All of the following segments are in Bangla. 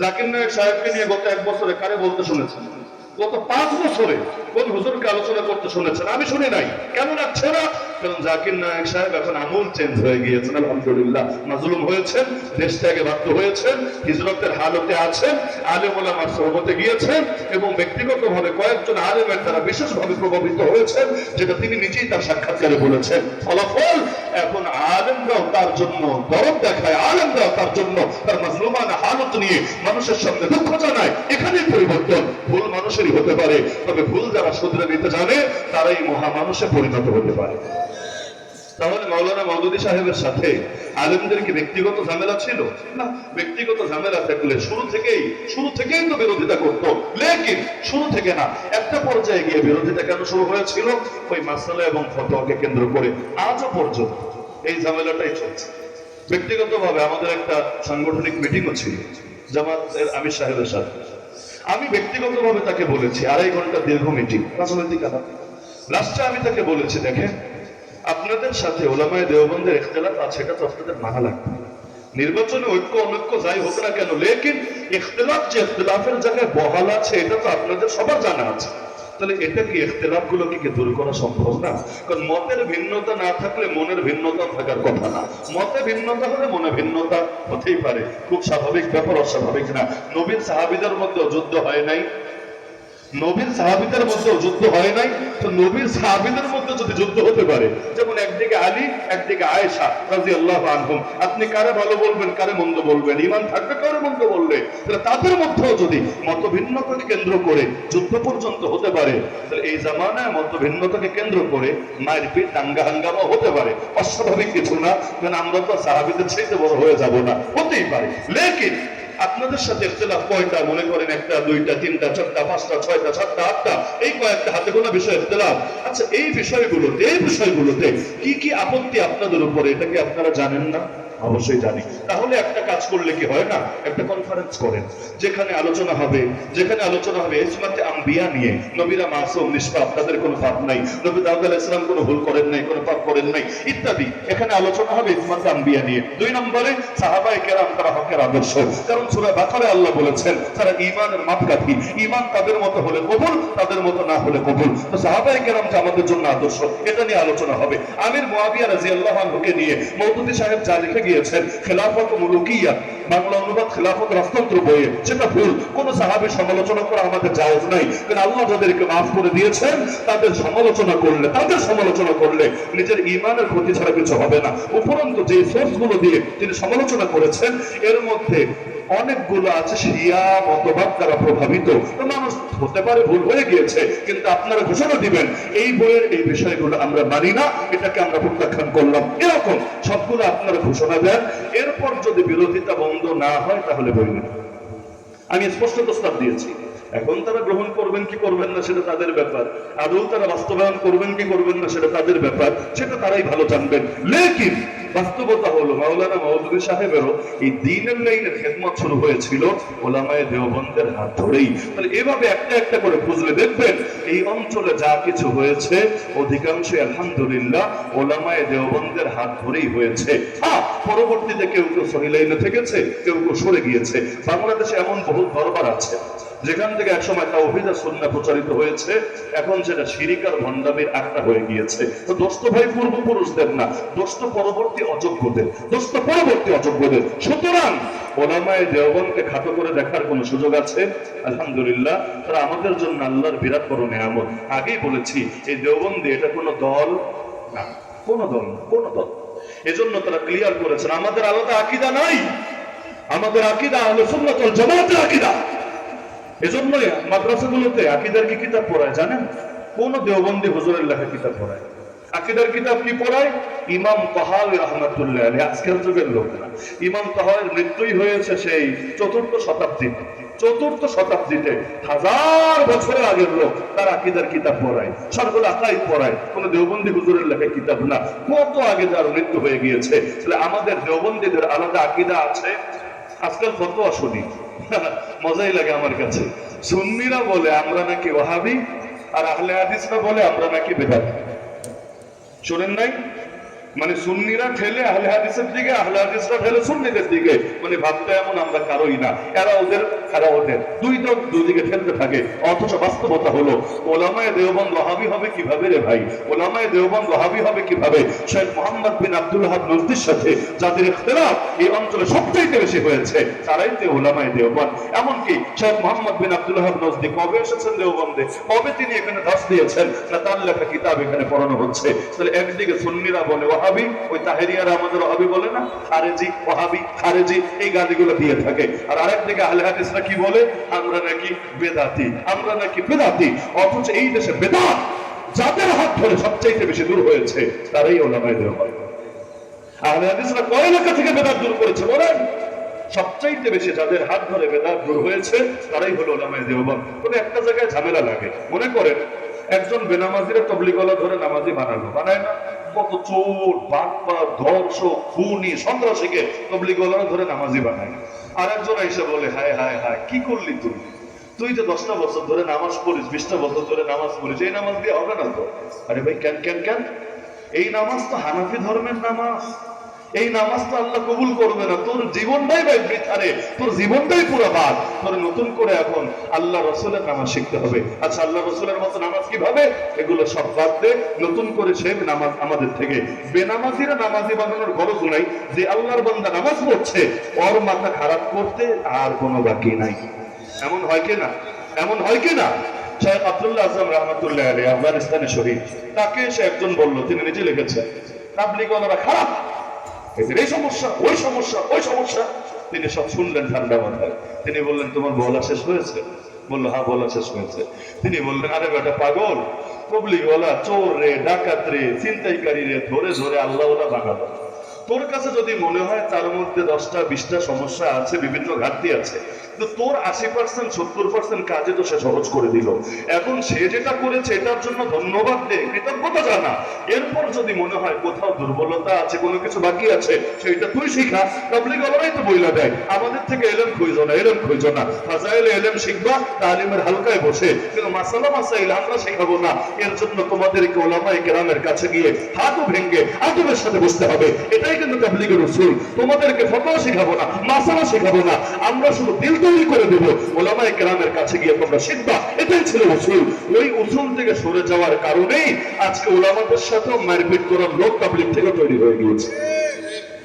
জাকির নায়ক সাহেবকে নিয়ে গত এক বছরে কারে বলতে শুনেছেন? গত পাঁচ বছরে কোন হুজুরকে আলোচনা করতে শুনেছেন? আমি শুনি নাই। কেমন লাগছে না? কারণ জাকির নায়ক সাহেব এখন আমূল চেঞ্জ হয়ে গিয়েছেন, আলহামদুলিল্লাহ। মাজলুম হয়েছেন দেশ বাধ্য হয়েছেন হিজরতের হালতে আছেন আলেম ওলামার সহবতে গিয়েছেন এবং ব্যক্তিগতভাবে কয়েকজন আলেমের দ্বারা বিশেষভাবে প্রভাবিত হয়েছেন যেটা তিনি নিজেই তার সাক্ষাৎকারে বলেছেন। ফলাফল, এখন আলেমরাও তার জন্য দেখায়, আলেমরাও তার জন্য তার মাজলুমান হালত নিয়ে মানুষের সামনে দুঃখ জানায়, এখানেই পরিবর্তন। ভুল মানুষেরই হতে পারে, তবে ভুল যারা শুধরে নিতে জানে, তারাই মহা মানুষে পরিণত হতে পারে। তাহলে মাওলানা মৌদুদি সাহেবের সাথে আলেমদের কি ব্যক্তিগত ঝামেলা ছিল? না, ব্যক্তিগত ঝামেলা থাকলে শুরু থেকেই শুরু থেকেই তো বিরোধিতা করতো। লেকিন শুরু থেকে না, একটা পর্যায়ে গিয়ে বিরোধিতা কেন শুরু হয়েছিল? ওই মাসালা এবং ফতোয়াকে কেন্দ্র করে আজও পর্যন্ত এই ঝামেলাটাই চলছে। ব্যক্তিগতভাবে আমাদের একটা সাংগঠনিক মিটিংও ছিল, জামাতের আমির সাহেবের সাথে। আমি ব্যক্তিগতভাবে তাকে বলেছি, আড়াই ঘণ্টা দীর্ঘ মিটিং রাজনৈতিক লাস্টে আমি তাকে বলেছি, দেখেন, আপনাদের সাথে ওলামায় দেওবন্ধের ইখতলাফ আছে, এটা তো আপনাদের মানা লাগবে। নির্বাচনে ঐক্য, অনৈক্য যাই হোক না কেন, লেকিন ইখতলাফ যে ইখতলাফের জায়গায় বহাল আছে, এটা তো আপনাদের সবার জানা আছে। তাহলে এটা কি এখতলাফগুলো কি দূর করা সম্ভব না? কারণ মতের ভিন্নতা না থাকলে মনের ভিন্নতা থাকার কথা না। মতে ভিন্নতা হলে মনে ভিন্নতা হতেই পারে। খুব স্বাভাবিক ব্যাপার, অস্বাভাবিক না। নবীন সাহাবিদের মধ্যে যুদ্ধ হয় নাই। নবীর সাহাবিদের মধ্যে যুদ্ধ হয় নাই। তো নবীর সাহাবিদের মধ্যে যদি যুদ্ধ হতে পারে, যেমন একদিকে আলী, একদিকে আয়েশা রাজি আল্লাহ আনহুম। আপনি কারে ভালো বলবেন, কারে মন্দ বলবেন? ইমান থাকবে, কারে মন্দ বলবে? তাহলে তাদের মধ্যেও যদি মতভিন্নতাকে কেন্দ্র করে যুদ্ধ পর্যন্ত হতে পারে, তাহলে এই জামানায় মতভিন্নতাকে কেন্দ্র করে মায়ের পিঠ দাঙ্গা হাঙ্গামা হতে পারে। অস্বাভাবিক কিছু না। কারণ আমরা তো সাহাবিদের চাইতে বড় হয়ে যাব না। হতেই পারে। লেকিন আপনাদের সাথে ইখতিলাফ কয়টা মনে করেন একটা, দুইটা, তিনটা, চারটা, পাঁচটা, ছয়টা, সাতটা, আটটা, এই কয়েকটা হাতে গোনা বিষয় ইখতিলাফ। আচ্ছা এই বিষয়গুলোতে এই বিষয়গুলোতে কি কি আপত্তি আপনাদের উপরে, এটা কি আপনারা জানেন না? অবশ্যই জানি। তাহলে একটা কাজ করলে কি হয় না? একটা কনফারেন্স করেন, যেখানে আলোচনা হবে, যেখানে আলোচনা হবে ইসমাতে আম্বিয়া নিয়ে। নবীরা মাসুম, নিষ্পাপ, তাদের কোনো পাপ নাই। নবী দাউদ আলাইহিস সালাম কোনো ভুল করেন নাই, কোনো পাপ করেন নাই, ইত্যাদি। এখানে আলোচনা হবে ইসমাতে আম্বিয়া নিয়ে। দুই নম্বরে সাহাবায়ে কেরাম, তারা হকের আদর্শ। কারণ সূরা বাকারে আল্লাহ বলেছেন, তারা ঈমানের মাপকাঠি। ঈমান তাদের মতো হলে কবুল, তাদের মতো না হলে কবুল। তো সাহাবায়ে কেরাম যে আমাদের জন্য আদর্শ, এটা নিয়ে আলোচনা হবে। আমির মুয়াবিয়া রাদিয়াল্লাহু আনহুকে নিয়ে মওদুদি সাহেব যা লিখে গিয়েছেন খেলাফত মুলুকিয়া, বাংলা অনুবাদ খেলাফত রাজতন্ত্র বইয়ে। সেটা ভুল। কোন সাহাবের সমালোচনা করা আমাদের জায়েজ নাই। কারণ আল্লাহ যাদেরকে মাফ করে দিয়েছেন, তাদের সমালোচনা করলে, তাদের সমালোচনা করলে নিজের ইমানের ক্ষতি ছাড়া কিছু হবে না। উপরন্তু যে সোর্স দিয়ে তিনি সমালোচনা করেছেন, এর মধ্যে অনেকগুলো আছে শিয়া মতবাদ দ্বারা প্রভাবিত। মানুষ হতে পারে ভুল হয়ে গিয়েছে, কিন্তু আপনারা ঘোষণা দিবেন, এই বইয়ের এই বিষয়গুলো আমরা মানি না, এটাকে আমরা প্রত্যাখ্যান করলাম। এরকম সবগুলো আপনারা ঘোষণা দেন, এরপর যদি বিরোধিতা বন্ধ না হয়, তাহলে বই আমি স্পষ্ট প্রস্তাব দিয়েছি। এখন তারা গ্রহণ করবেন কি করবেন না সেটা তাদের ব্যাপার। আদৌ তারা বাস্তবায়ন করবেন কি করবেন না সেটা তাদের ব্যাপার। সেটা তারাই ভালো জানবেন। লেকিন বাস্তবতা হলো, মাওলানা মৌদুদি সাহেবেরও এই দিনের লাইনের খেদমত শুরু হয়েছিল ওলামায়ে দেওবন্দের হাত ধরেই। তাহলে এভাবে একটা একটা করে বুঝলে দেখবেন এই অঞ্চলে যা কিছু হয়েছে, অধিকাংশই আলহামদুলিল্লাহ ওলামায় দেওবন্দের হাত ধরেই হয়েছে। হ্যাঁ পরবর্তীতে কেউ কেউ সহি লাইনে থেকেছে, কেউ কেউ সরে গিয়েছে। বাংলাদেশে এমন বহু দরবার আছে। যেখান থেকে একসময় তাওহীদের সুন্নাহ প্রচারিত হয়েছে, এখন সেটা শিরিকার ভণ্ডামির আখড়া হয়ে গিয়েছে। তো দোস্ত ভাই পূর্বপুরুষদের না, দোস্ত পরবর্তী অযোগ্যদের, দোস্ত পরবর্তী অযোগ্যদের। সুতরাং ওলামায়ে দেওবনকে খাটো করে দেখার কোনো সুযোগ আছে? আলহামদুলিল্লাহ, তারা আমাদের জন্য আল্লাহর বিরাট বড় নেয়ামত। আগেই বলেছি, এই দেওবন্দি এটা কোনো দল না, কোনো দল না, কোনো দল। এজন্য তারা ক্লিয়ার করেছেন, আমাদের আলাদা আকিদা নাই। আমাদের আকিদা হলো সুন্নাতুল জামাতের আকিদা। এজন্যই মাদ্রাসাগুলোতে আকিদার কি কিতাব পড়ায়, জানেন? কোন দেওবন্দি হুজুরের লেখা কিতাব পড়ায়। আকিদার কিতাব কি পড়ায়? ইমাম তাহাওয়ি রাহমাতুল্লাহ আলাইহি। আজকের যুগের লোক না ইমাম তাহাওয়ির মৃত্যুই হয়েছে সেই চতুর্থ শতাব্দীতে। চতুর্থ শতাব্দীতে হাজার বছরের আগের লোক তার আকিদার কিতাব পড়ায়, সরগুলো আকাইদ পড়ায়। কোন দেওবন্দি হুজুরের লেখা কিতাব না। কত আগে তার মৃত্যু হয়ে গিয়েছে। তাহলে আমাদের দেওবন্দিদের আলাদা আকিদা আছে? আজকাল কত শুনি। মজাই লাগে আমার কাছে। সুন্নিরা বলে, আমরা নাকি ওহাবি, আর আহলে হাদিসরা বলে, আমরা নাকি বেদাতি। শোনেন নাই? মানে সুন্নিরা ঠেলে আহলে হাদিসের দিকে, আহলে হাদিসরা ঠেলে সুন্নিদের দিকে। মানে ভাবতে এমন, আমরা কারোই না। এরা ওদের এরা ওদের। দুই দল দুদিকে ঠেলতে থাকে। অথচ বাস্তবতা হলো, ওলামায় দেওবন লহাবি হবে কীভাবে রে ভাই? ওলামায় দেওবন লহাবি হবে কীভাবে? Sheikh Mohammad bin Abdul hub নজদির সাথে যাদের ইখতিলাফ এই অঞ্চলে সবচাইতে বেশি হয়েছে, তারাই তো ওলামায় দেওবন এমনকি Sheikh Mohammad bin Abdul hub Najdi কবে এসেছেন দেওবন্দে? কবে তিনি এখানে দাস দিয়েছেন? তার লেখা কিতাব এখানে পড়ানো হচ্ছে। তাহলে একদিকে সুন্নিরা বলে ওহাবি ওই তাহেরিয়ারা আমাদের ওহাবি বলে না? খারেজি ওহাবি খারেজি, এই গালিগুলো দিয়ে থাকে। আর আরেকদিকে আহলে হাদিসরা কি বলে? আমরা নাকি বেদাতি, আমরা নাকি বেদাতি, অথচ এই দেশে বেদাত যাদের হাত ধরে সবচাইতে বেশি দূর হয়েছে, তারাই ওলামায় দেওয়া হয়। আহলে হাদিসরা কয় এলাকা থেকে বেদাত দূর করেছে বলেন? সবচাইতে বেশি যাদের হাত ধরে বেদাত দূর হয়েছে, তারাই হলো ওলামায় দেওবন্দ তবে একটা জায়গায় ঝামেলা লাগে। মনে করেন, একজন বেনামাজিরা তবলিগলা ধরে নামাজি বানালো। বানায় না? কত চোর বাটপার ধর্ষক, খুনি, সন্ত্রাসীকে তবলিগলা ধরে নামাজি বানায়। আর একজন এসে বলে, হায় হায় হায়, কি করলি তুই? তুই তো দশটা বছর ধরে নামাজ পড়িস, বিশটা বছর ধরে নামাজ পড়িস, এই নামাজ দিয়ে হবে না তো? আরে ভাই, কেন কেন কেন? এই নামাজ তো হানাফি ধর্মের নামাজ। এই নামাজ তো আল্লাহ কবুল করবে না। তোর জীবনটাই ভাই বৃথারে তোর জীবনটাই পুরো বাদ। তোর নতুন করে এখন আল্লাহ রসুলের নামাজ শিখতে হবে। আচ্ছা আল্লাহ রসুলের মতো নামাজ কীভাবে? এগুলো সব বাদ দে। নতুন করে সে নামাজ আমাদের থেকে। বেনামাজিরা নামাজি বানানোর গরজ নাই। যে আল্লাহর বান্দা নামাজ পড়ছে, ওর মাথা খারাপ করতে আর কোনো বাকি নাই। এমন হয় কি না? এমন হয় কি না? শেখ আব্দুল্লাহ আজম রহমতুল্লাহ আলী আফগানিস্তানের শহীদ। তাকে সে একজন বলল, তিনি নিজে লিখেছেন, তাবলিগওয়ালারা খারাপ। এই সমস্যা, ওই সমস্যা ওই সমস্যা। তিনি সব শুনলেন ঠান্ডা মাথায়। তিনি বললেন, তোমার বলা শেষ হয়েছে? বলল হ্যাঁ বলা শেষ হয়েছে। তিনি বললেন, আরে বেটা পাগল তবলিগওয়ালা চোর রে, ডাকাত রে, ছিনতাইকারী রে, ধরে ধরে আল্লাহ বানালো। তোর কাছে যদি মনে হয় তার মধ্যে দশটা, বিশটা সমস্যা আছে, বিভিন্ন ঘাটতি আছে, কিন্তু তোর আশি পার্সেন্ট সত্তর পার্সেন্ট কাজে তো সে সহজ করে দিল। এখন সে যেটা করেছে এটার জন্য ধন্যবাদ দে, কৃতজ্ঞতা জানা। এরপর যদি মনে হয় কোথাও দুর্বলতা আছে, কোনো কিছু বাকি আছে সেটা তুই শিখা। তাবলিগ আলারাই তো বইলা দেয়, আমাদের থেকে এলেম খুঁজ না, এলেম খুঁজ না। ফাজাইলে এলেম শিখবা, তালিমের হালকায় বসে। কিন্তু মাসালা মাসাইল আমরা শেখাবো না। এর জন্য তোমাদেরকে ওলামাই কেরামের কাছে গিয়ে হাতও ভেঙ্গে আদবের সাথে বসতে হবে। এটাই কিন্তু তাবলিগের উসুল। তোমাদেরকে ফটোয়া শেখাবো না, মাসালা শেখাবো না। আমরা শুধু দিল তৈরি করে দেবো। ওলামায় কেরামের কাছে গিয়ে তোমরা শিখবা। এটাই ছিল উসুল। ওই উসুল থেকে সরে যাওয়ার কারণেই আজকে ওলামাদের সাথেও মারপিট করার লোক তাবলিগ থেকে তৈরি হয়ে গিয়েছে।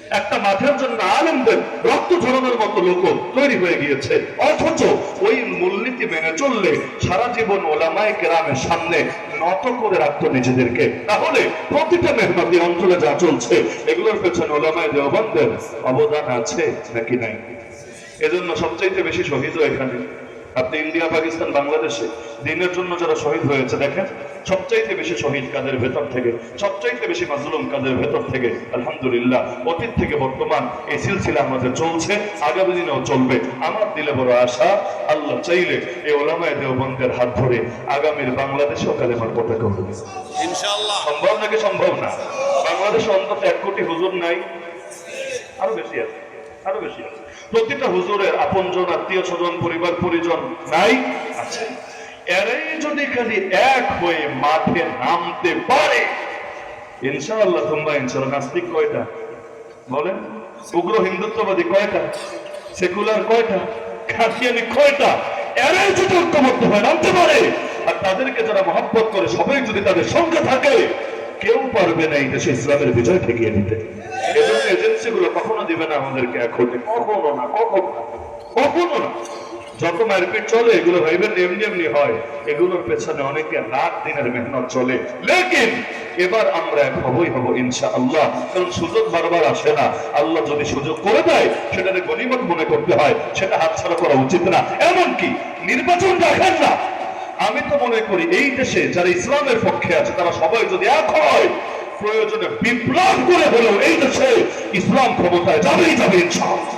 একটা মাঠের জন্য আনন্দের, রক্ত ঝরানোর মতো লোক তৈরি হয়ে গিয়েছে। অথচ ওই মূলনীতি মেনে চললে সারা জীবন ওলামায় কেরামের সামনে নত করে রাখতো নিজেদেরকে। তাহলে প্রতিটা মেহনতি অঞ্চলে যা চলছে, এগুলোর পেছনে ওলামায় দেওবন্দের অবদান আছে নাকি নাই? এজন্য সবচাইতে বেশি শহীদও এখানে। আপনি ইন্ডিয়া পাকিস্তান বাংলাদেশে দিনের জন্য যারা শহীদ হয়েছে দেখেন সবচাইতে বেশি শহীদ কাদের ভেতর থেকে? সবচাইতে বেশি মাজলুম কাদের ভেতর থেকে? আলহামদুলিল্লাহ অতীত থেকে বর্তমান এই সিলসিলা আমাদের চলছে আগামী দিনেও চলবে। আমার দিলে বড় আশা আল্লাহ চাইলে এই ওলামায় দেওবন্দের হাত ধরে আগামীর বাংলাদেশেও কালেমার পতাকা উঠবে সম্ভব নাকি সম্ভব না? বাংলাদেশে অন্তত এক কোটি হুজুর নাই আরও বেশি আছে আরও বেশি আছে। প্রতিটা হুজুরের আপনজন, আত্মীয় স্বজন, পরিবার, পরিজন নাই, আছে। এরাই যদি খালি এক হয়ে মাঠে নামতে পারে, ইনশাআল্লাহ তোমরা, ইনশাআল্লাহ নাস্তিক কয়টা? বলেন, উগ্র হিন্দুত্ববাদী কয়টা? সেকুলার কয়টা? খাসিয়ানি কয়টা? এরাই যদি ঐক্যবদ্ধ হয়ে নামতে পারে, আর তাদেরকে যারা মহব্বত করে, সবাই যদি তাদের সঙ্গে থাকে, কেউ পারবে না এই দেশে ইসলামের বিজয় ঠেকিয়ে নিতে এজন্য এজেন্সি কখনো দিবে না আমাদেরকে কখনো না, কখনো কখনো না। যত চলে, এগুলো ভাইবেন এমনি এমনি হয়। এগুলোর পেছনে অনেকে রাত দিনের মেহনত চলে। লেকিন এবার আমরা হবই হব ইনশা আল্লাহ কারণ সুযোগ বারবার আসে না। আল্লাহ যদি সুযোগ করে দেয়, সেটাকে গণিমত মনে করতে হয়, সেটা হাতছাড়া করা উচিত না। এমনকি নির্বাচন রাখেন না। আমি তো মনে করি, এই দেশে যারা ইসলামের পক্ষে আছে, তারা সবাই যদি এক হয় প্রয়োজনে বিপ্লব করে হলেও এই দেশে ইসলাম ক্ষমতায় যাবেই যাবে ইনশাআল্লাহ।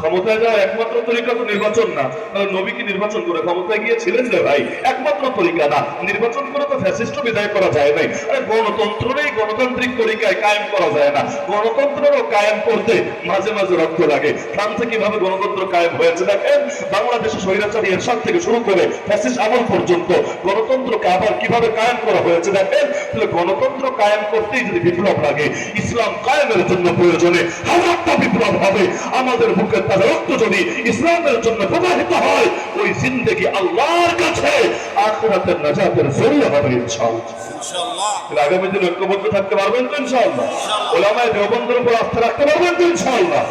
ক্ষমতায় যাওয়া একমাত্র তরিকা তো নির্বাচন না। তাহলে নবী নির্বাচন করে ক্ষমতায় গিয়েছিলেন রে ভাই? একমাত্র তরিকা না। নির্বাচন করে তো ফ্যাসিস্ট বিদায় করা যায় নাই। আরে গণতন্ত্র গণতান্ত্রিক তরিকায় কায়েম করা যায় না। গণতন্ত্রেরও কায়েম করতে মাঝে মাঝে রক্ত লাগে। ফ্রান্সে কীভাবে গণতন্ত্র কায়েম হয়েছে দেখেন? বাংলাদেশে স্বৈরাচারী এরশাদ থেকে শুরু করে ফ্যাসিস্ট আমল পর্যন্ত গণতন্ত্রকে আবার কীভাবে কায়েম করা হয়েছে দেখেন? তাহলে গণতন্ত্র কায়েম করতেই যদি বিপ্লব লাগে, ইসলাম কায়েমের জন্য প্রয়োজনে হাজারটা বিপ্লব হবে। আমাদের বুকের তাজা রক্ত যদি ইসলামের জন্য প্রবাহিত হয় ওই জিন্দেগি আল্লাহর কাছে আখরাতের নাজাতের জরিয়া হবে ইনশাআল্লাহ। ইনশাআল্লাহ। আগামী দিনে ঐক্যবদ্ধ থাকতে পারবেন তো ইনশাআল্লাহ? ওলামায় দেওবন্দের উপর আস্থা রাখতে পারবেন তো ইনশাআল্লাহ?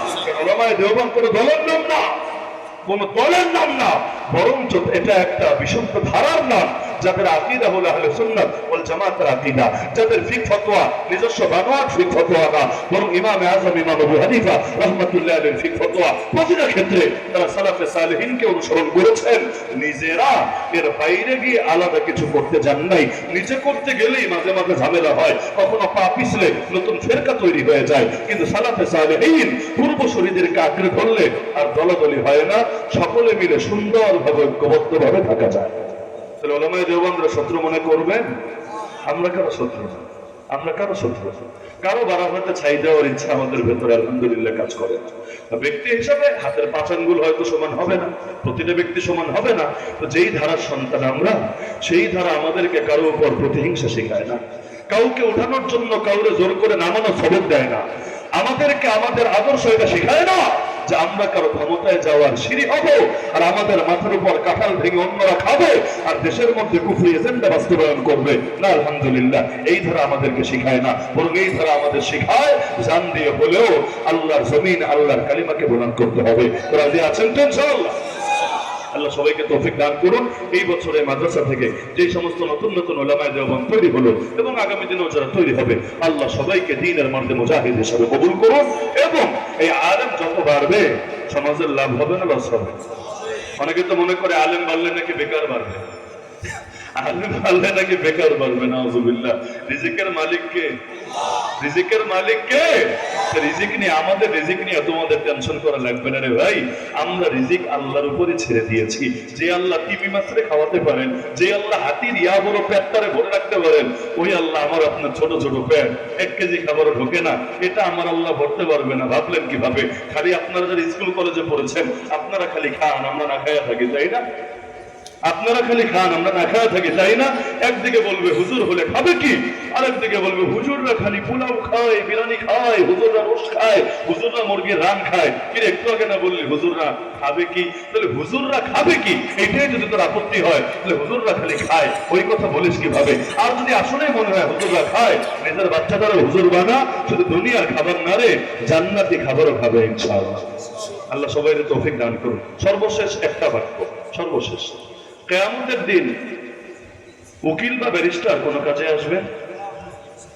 ওলামায় দেওবন্দ কোনো দলের নাম না? কোন দলের নাম না। বরঞ্চ এটা একটা বিশুদ্ধ ধারার নাম। যাদের আকিদা হলো আহলে সুন্নাত ওয়াল জামাতের আকিদা, যাদের ফিক ফতোয়া, নিজস্ব বানোয়াট ফিক ফতোয়া না, বরং ইমাম আজম, ইমাম আবু হানিফা রাহমাতুল্লাহ আলাইহির ফিক ফতোয়া, প্রতিটা ক্ষেত্রে তারা সালাফে সালেহিনকে অনুসরণ করেছেন। নিজেরা এর বাইরে গিয়ে আলাদা কিছু করতে যান নাই। নিজে করতে গেলেই মাঝে মাঝে ঝামেলা হয়। কখনো পা পিছলে নতুন ফেরকা তৈরি হয়ে যায়। কিন্তু সালাফে সালেহিন পূর্বসূরীদেরকে আঁকড়ে ধরলে আর দলাদলি হয় না। সকলে মিলে সুন্দরভাবে, ঐক্যবদ্ধভাবে থাকা যায়। তাহলে ওলামায় দেওবন্দরা শত্রু মনে করবেন আমরা কারও শত্রু না। আমরা কারও শত্রু। কারও বারাফাতে ছাই দেওয়ার ইচ্ছা আমাদের ভেতরে আলহামদুলিল্লাহ কাজ করে। ব্যক্তি হিসাবে হাতের পাঁচ হয়তো সমান হবে না, প্রতিটা ব্যক্তি সমান হবে না তো যেই ধারার সন্তান আমরা, সেই ধারা আমাদেরকে কারও উপর প্রতিহিংসা শেখায় না কাউকে উঠানোর জন্য কাউরে জোর করে নামানো সবক দেয় না আমাদেরকে আমাদের আদর্শ এটা শেখায় না যে আমরা কারও ক্ষমতায় যাওয়ার সিঁড়ি হব আর আমাদের মাথার উপর কাঁঠাল ভেঙে অন্যরা খাবে আর দেশের মধ্যে কুফরি এজেন্ডা বাস্তবায়ন করবে। না, আলহামদুলিল্লাহ, এই ধারা আমাদেরকে শেখায় না, বরং এই ধারা আমাদের শেখায় জান দিয়ে হলেও আল্লাহর জমিন, আল্লাহর কালিমাকে প্রদান করতে হবে। আছেন তো ইনশাআল্লাহ? আল্লাহ সবাইকে তৌফিক দান করুন। এই বছরে মাদ্রাসা থেকে যে সমস্ত নতুন নতুন ওলামায় দেওয়ান তৈরি হলো এবং আগামী দিনেও যারা তৈরি হবে, আল্লাহ সবাইকে দিনের মধ্যে মুজাহিদ হিসাবে কবুল করুন এবং এই আলেম যত বাড়বে, সমাজের লাভ হবে না, লস হবে। অনেকে তো মনে করে আলেম বাড়লে নাকি বেকার বাড়বে। ছেড়ে দিয়েছি। যে আল্লাহ টিভি খাওয়াতে পারেন, যে আল্লাহ হাতির ইয়া বড় পেটটারে ভরে রাখতে পারেন, ওই আল্লাহ আমার আপনার ছোট ছোট পেট। এক কেজি খাবারও ঢোকে না। এটা আমার আল্লাহ ভরতে পারবে না। ভাবলেন কীভাবে? খালি আপনারা যারা স্কুল কলেজে পড়েছেন, আপনারা খালি খান, আমরা না খাইয়া থাকি, তাই না? আপনারা খালি খান, আমরা না খাওয়া থাকি, তাই না? একদিকে বলবে হুজুর হলে খাবে কি? আরেকদিকে বলবে হুজুররা খালি পোলাও খায়, বিরিয়ানি খায়, হুজুররা রোজ খায়, হুজুররা মুরগির রান খায়। কি একটু আগে না বললি হুজুররা খাবে কি? তাহলে হুজুররা খাবে কি? এটাই যদি তোর আপত্তি হয়, তাহলে হুজুররা খালি খায়। ওই কথা বলিস কীভাবে? আর যদি আসলে মনে হয় হুজুররা খায় নিজের বাচ্চাটারও হুজুর বানা, শুধু দুনিয়ার খাবার না রে, জান্নাতি খাবারও খাবে ইনশাআল্লাহ। আল্লাহ সবাই তৌফিক দান করুন। সর্বশেষ একটা বাক্য, সর্বশেষ। কেয়ামতের দিন উকিল বা ব্যারিস্টার কোনো কাজে আসবে?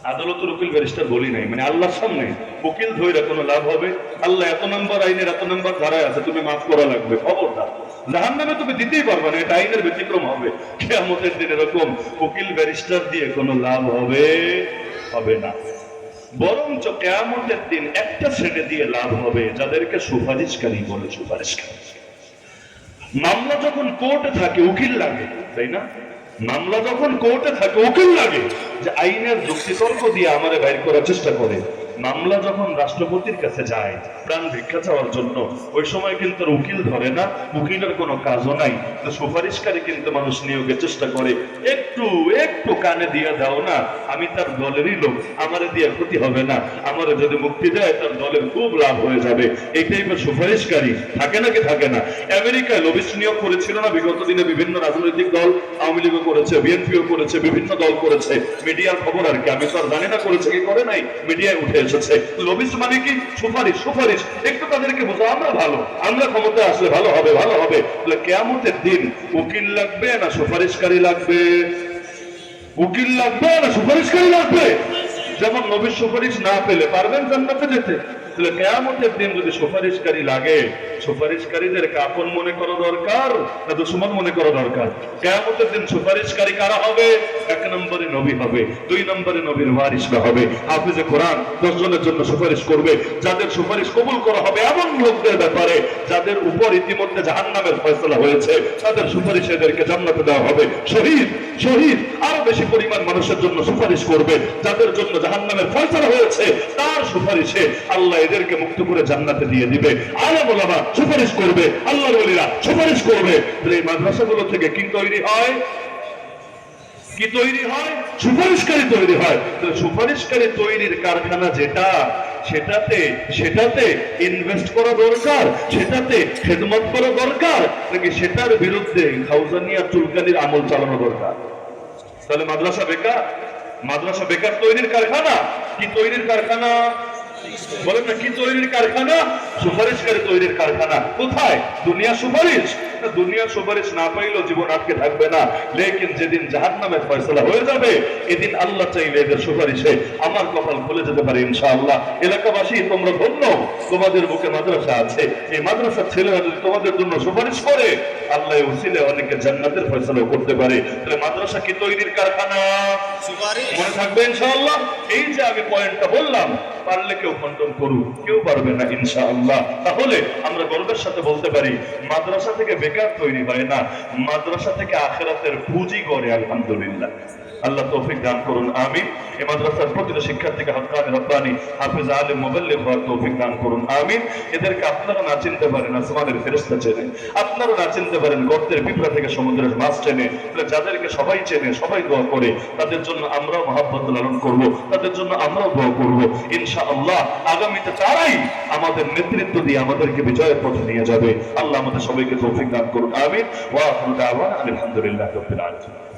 আদালতের উকিল, ব্যারিস্টার বলি নাই। মানে আল্লাহর সামনে উকিল ধৈরা কোনো লাভ হবে? আল্লাহ এত নম্বর আইনের এত নম্বর ধারায় আছে, তুমি মাফ করা লাগবে। খবরদার। জাহান নামে তুমি দিতেই পারবে না, এটা আইনের ব্যতিক্রম হবে। কেয়ামতের দিন এরকম উকিল, ব্যারিস্টার দিয়ে কোনো লাভ হবে? হবে না। বরঞ্চ কেয়ামতের দিন একটা শ্রেণি দিয়ে লাভ হবে, যাদেরকে সুপারিশকারী বলে সুপারিশকারী। মামলা যখন কোর্টে থাকে, উকিল লাগে, তাই না? মামলা যখন কোর্টে থাকে, উকিল লাগে যে আইনের যুক্তিতর্ক দিয়ে আমারে বাইর করার চেষ্টা করে। মামলা যখন রাষ্ট্রপতির কাছে যায়, প্রাণ ভিক্ষা চাওয়ার জন্য, ওই সময় কিন্তু উকিল ধরে না, উকিলের কোনো কাজও নাই। তো সুপারিশকারী কিন্তু মানুষ নিয়োগের চেষ্টা করে, একটু একটু কানে দিয়ে দাও না, আমি তার দলেরই লোক, আমারে দিয়ে ক্ষতি হবে না, আমারে যদি মুক্তি দেয়, তার দলের খুব লাভ হয়ে যাবে। এই টাইপের সুপারিশকারী থাকে নাকি থাকে না? আমেরিকায় লবিস্ট নিয়োগ করেছিল না, বিগত দিনে বিভিন্ন রাজনৈতিক দল, আওয়ামী লীগও করেছে, বিএনপিও করেছে, বিভিন্ন দল করেছে। মিডিয়ার খবর আর কি, আমি তো আর জানি না করেছে কি করে নাই, মিডিয়ায় উঠে এসেছে। লবিস্ট মানে কি সুপারিশ সুপারিশ। একটু তাদেরকে বোঝা আমরা ভালো, আমরা ক্ষমতায় আসলে ভালো হবে ভালো হবে। তাহলে কেয়ামতের দিন উকিল লাগবে না সুপারিশকারী লাগবে? উকিল লাগবে না সুপারিশকারী লাগবে? যেমন নবীর সুপারিশ না পেলে পারবেন জান্নাতে যেতে। তাহলে কেয়ামতের দিন যদি সুপারিশকারী লাগে সুপারিশকারীদেরকে আপন মনে করা দরকার না দুশ্মন মনে করা দরকার? কেয়ামতের দিন সুপারিশকারী কারা হবে? এক নম্বরে নবী হবে, দুই নম্বরে নবীর ওয়ারিসরা হবে। হাফিজে কোরআন দশ জনের জন্য সুপারিশ করবে। যাদের সুপারিশ কবুল করা হবে এমন লোকদের ব্যাপারে, যাদের উপর ইতিমধ্যে জাহান্নামের ফয়সলা হয়েছে, তাদের সুপারিশ এদেরকে জান্নাতে দেওয়া হবে। শহীদ শহীদ, আরও বেশি পরিমাণ মানুষের জন্য সুপারিশ করবে। যাদের জন্য জাহান্নামের ফয়সলা হয়েছে, তার সুপারিশে আল্লাহ এদেরকে মুক্ত করে জান্নাতে দিয়ে দিবে। আলে মোলামা সুপারিশ করবে, আল্লাহর ওলিরা সুপারিশ করবে। এই মাদ্রাসাগুলো থেকে কি তৈরি হয়? কি তৈরি হয়? সুপারিশকারী তৈরি হয়। তাহলে সুপারিশকারী তৈরির কারখানা যেটা, সেটাতে সেটাতে ইনভেস্ট করা দরকার, সেটাতে খেদমত করা দরকার, নাকি সেটার বিরুদ্ধে খাউজানিয়া চুলকানির আমল চালানো দরকার? তাহলে মাদ্রাসা বেকার? মাদ্রাসা বেকার তৈরির কারখানা? কি তৈরির কারখানা? বলেন না কি তৈরির কারখানা? সুপারিশকারী তৈরির কারখানা। কোথায়? দুনিয়া সুপারিশ। দুনিয়া সুপারিশ না পাইলেও জীবন আটকে থাকবে না। লেকিন যেদিন জাহান নামে ফয়সলা হয়ে যাবে এদিন আল্লাহ চাইলে এদের সুপারিশে আমার কপাল খুলে যেতে পারে ইনশাআল্লাহ। এলাকাবাসী তোমরা ধন্য তোমাদের বুকে মাদ্রাসা আছে। এই মাদ্রাসার ছেলেরা যদি তোমাদের জন্য সুপারিশ করে আল্লাহ উসিলে অনেকে জান্নাতের ফয়সলা করতে পারে। তাহলে মাদ্রাসা কি তৈরির কারখানা? মনে থাকবে ইনশাআল্লাহ? এই যে আমি পয়েন্টটা বললাম পারলে কেউ খণ্ডন করুক কেউ পারবে না ইনশাআল্লাহ। তাহলে আমরা গর্বের সাথে বলতে পারি মাদ্রাসা থেকে বেকার তৈরি হয় না। মাদ্রাসা থেকে আখেরাতের পুঁজি গড়ে আলহামদুলিল্লাহ। আল্লাহ তৌফিক দান করুন, আমিন। এই মাদ্রাসার প্রতিটা শিক্ষার্থীকে হকানি রব্বানি, হাফিজ, আলিম মুবাল্লিগ হওয়ার তৌফিক দান করুন, আমিন। এদেরকে আপনারা না চিনতে পারেন, আসমানের ফেরেশতা চেনে। আপনারা না চিনতে পারেন, গর্তের পিঁপড়া থেকে সমুদ্রের মাছ চেনে। যাদেরকে সবাই চেনে, সবাই দোয়া করে, তাদের জন্য আমরাও মহাব্বত লালন করব, তাদের জন্য আমরাও দোয়া করব। ইনশাআল্লাহ, আগামীতে তারাই আমাদের নেতৃত্ব দিয়ে আমাদেরকে বিজয়ের পথে নিয়ে যাবে। আল্লাহ আমাদের সবাইকে তৌফিক দান করুন, আমিন। ওয়া আলহামদুলিল্লাহি রাব্বিল আলামিন।